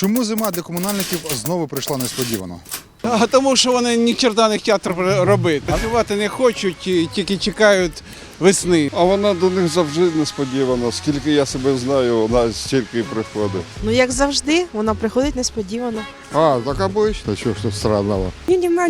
Чому зима для комунальників знову прийшла несподівано? А тому що вони ні черта не хочуть робити. Працювати не хочуть, тільки чекають весни. А вона до них завжди несподівана. Скільки я себе знаю, вона стільки і приходить. Ну, як завжди, вона приходить несподівано. А, так обично, що ж тут странного. Видимо,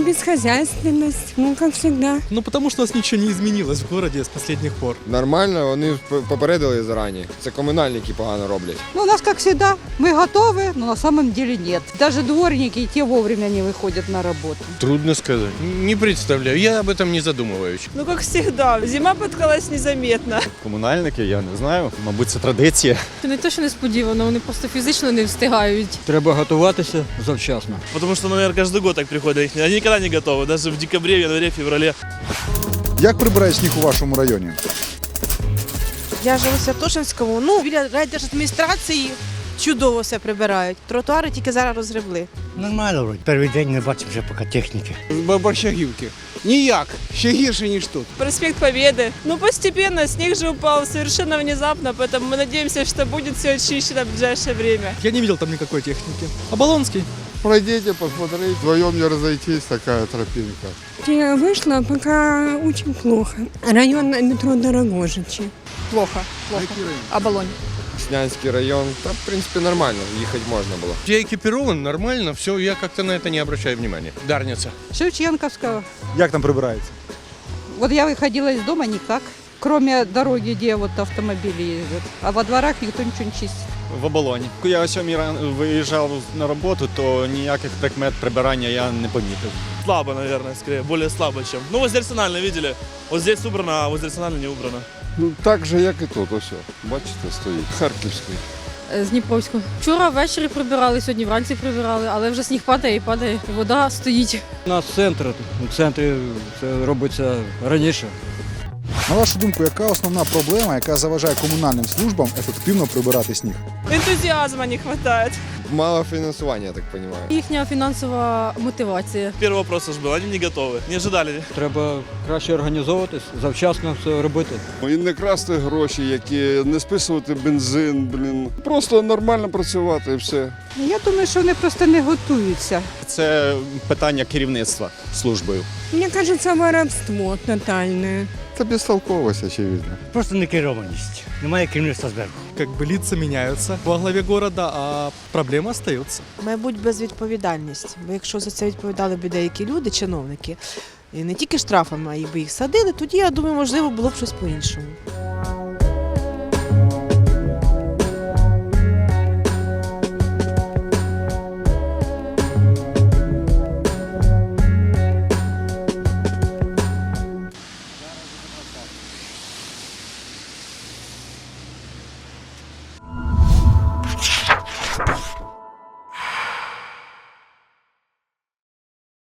бесхозяйственность, ну, как всегда. Ну, потому что у нас ничего не изменилось в городе с последних пор. Нормально, вони п- попередили зарані. Це комунальники погано роблять. Ну, у нас, как всегда, мы готовы, но на самом деле нет. Даже дворники и те вовремя не выходят на работу. Трудно сказать. Не представляю. Я об этом не задумываюсь. Ну, как всегда, зима подкалась незаметно. Комунальники, я не знаю, мабуть, це традиція. Це не те, що несподівано, вони просто фізично не встигають. Треба готуватися завчасно. Потому что, наверное, каждый год так приходят. Они никогда не готовы, даже в декабре, январе, феврале. Як прибирають сніг у вашому районі? Я живу в Святошинському, ну, біля райдержадміністрації чудово все прибирають. Тротуари тільки зараз розгребли. Нормально вроді. Перший день не бачимо вже поки техніки. З Борщагівки. Ніяк, ще гірше, ніж тут. Проспект Победы. Ну, постепенно, снег же упал совершенно внезапно, поэтому мы надеемся, что будет все очищено в ближайшее время. Я не видел там никакой техники. Оболонский. Пройдите, посмотрите, вдвоем не разойтись, такая тропинка. Я вышла, пока очень плохо. Район метро Дорогожичи. Плохо, плохо. Оболонь. Снянський район, та в принципі нормально, їхати можна було. Я экипирован, нормально, все, я как-то на это не обращаю внимания. Дарница. Шевченковского. Як там прибирається? Вот я выходила из дома никак. Кроме дороги, где вот автомобили ездят. А во дворах никто ничего не чистит. В оболоні. Коли я о сьомій ран- виїжджав на роботу, то ніяких прикмет прибирання я не помітив. Слабо, наверное, скорее, более слабо, чем... Ну, возле видели. Вот здесь убрано, а возле не убрано. Ну так же, як і тут, ось. Бачите, стоїть. Харківський. З Дніпровського. Вчора ввечері прибирали, сьогодні вранці прибирали, але вже сніг падає і падає. Вода стоїть. У нас центр, у центрі це робиться раніше. На вашу думку, яка основна проблема, яка заважає комунальним службам ефективно прибирати сніг? Энтузиазма не хватает Мало фінансування, я так розумію. Їхня фінансова мотивація. Первый вопрос уж был, они не готовы, не ожидали. Треба краще організовуватись, завчасно все робити. І не красти гроші, які не списувати бензин, блін. Просто нормально працювати і все. Я думаю, що вони просто не готуються. Це питання керівництва службою. Мне кажется, воровство тотальное. Це бестолковость, очевидно. Просто некерованность. Немає керівництва зверху. Как бы лица меняются во главе города, а проблема остается. Мабуть, безвідповідальність. Бо якщо за це відповідали б деякі люди, чиновники, і не тільки штрафами, а якби їх садили, тоді я думаю, можливо, було б щось по-іншому.